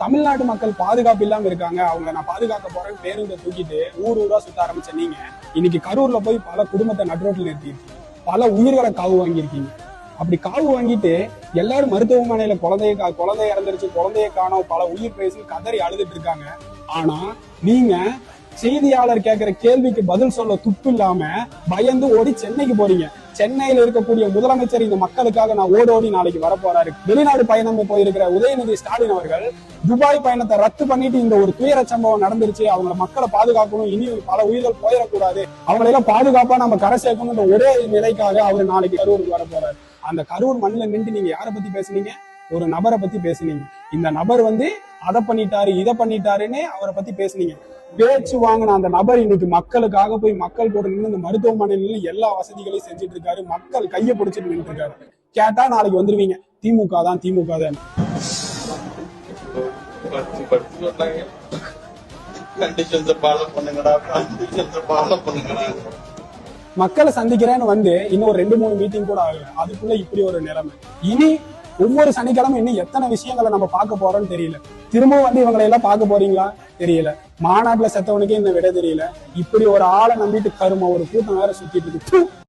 தமிழ்நாட்டு மக்கள் பாதுகாப்பு இல்லாம இருக்காங்க. அவங்க நான் பாதுகாக்க போறேன் பேருந்தை தூக்கிட்டு ஊர் ஊரா சுத்த ஆரம்பிச்ச நீங்க இன்னைக்கு கரூர்ல போய் பல குடும்பத்தை நடுரோட்டில் நிறுத்திருக்கீங்க பல உயிர்களை காவு வாங்கியிருக்கீங்க. அப்படி காவு வாங்கிட்டு எல்லாரும் மருத்துவமனையில குழந்தைய கா- குழந்தை இறந்துருச்சு குழந்தைய காணோம் பல உயிர் பேசி கதறி அழுதுட்டு இருக்காங்க. ஆனா நீங்க செய்தியாளர் கேட்கிற கேள்விக்கு பதில் சொல்ல துப்பு இல்லாம பயந்து ஓடி சென்னைக்கு போறீங்க. சென்னையில இருக்கக்கூடிய முதலமைச்சர் இந்த மக்களுக்காக நான் ஓடோடி நாளைக்கு வரப்போறாரு. வெளிநாடு பயணம் போயிருக்கிற உதயநிதி ஸ்டாலின் அவர்கள் துபாய் பயணத்தை ரத்து பண்ணிட்டு இந்த ஒரு துயர சம்பவம் நடந்துருச்சு. அவங்க மக்களை பாதுகாக்கணும். இனி பல உயிர்கள் போயிடக்கூடாது. அவங்களெல்லாம் பாதுகாப்பா நம்ம கரை சேர்க்கணும்ன்ற ஒரே நிலைக்காக அவர் நாளைக்கு கரூருக்கு வர போறாரு அந்த கரூர் மண்ணில் நின்று நீங்க யாரை பத்தி பேசுனீங்க? ஒரு நபரை பத்தி பேசுனீங்க. இந்த நபர் வந்து அதை பண்ணிட்டாரு இதை பண்ணிட்டாருன்னு அவரை பத்தி பேசுனீங்க. பேச்சு வாங்கின அந்த நபர் இன்னைக்கு மக்களுக்காக போய் மக்கள் கூட நின்று இந்த மருத்துவமனையில எல்லா வசதிகளையும் செஞ்சுட்டு இருக்காரு மக்கள் கையை பிடிச்சிட்டு நின்று இருக்காரு கேட்டா நாளைக்கு வந்துருவீங்க. திமுக தான் திமுக தான். மக்களை சந்திக்கிறேன்னு வந்து இன்னும் ஒரு ரெண்டு மூணு மீட்டிங் கூட ஆகல. அதுக்குள்ள இப்படி ஒரு நிலைமை. இனி ஒவ்வொரு சனிக்கிழமை இன்னும் எத்தனை விஷயங்களை நம்ம பார்க்க போறோம்னு தெரியல. திரும்பவும் வந்து இவங்களை எல்லாம் பார்க்க போறீங்களா? தெரியல. மாநாட்டுல செத்தவனுக்கே இந்த விட தெரியல. இப்படி ஒரு ஆளை நம்பிட்டு கரும ஒரு கூட்டம் வேற சுத்திட்டு இருக்கு.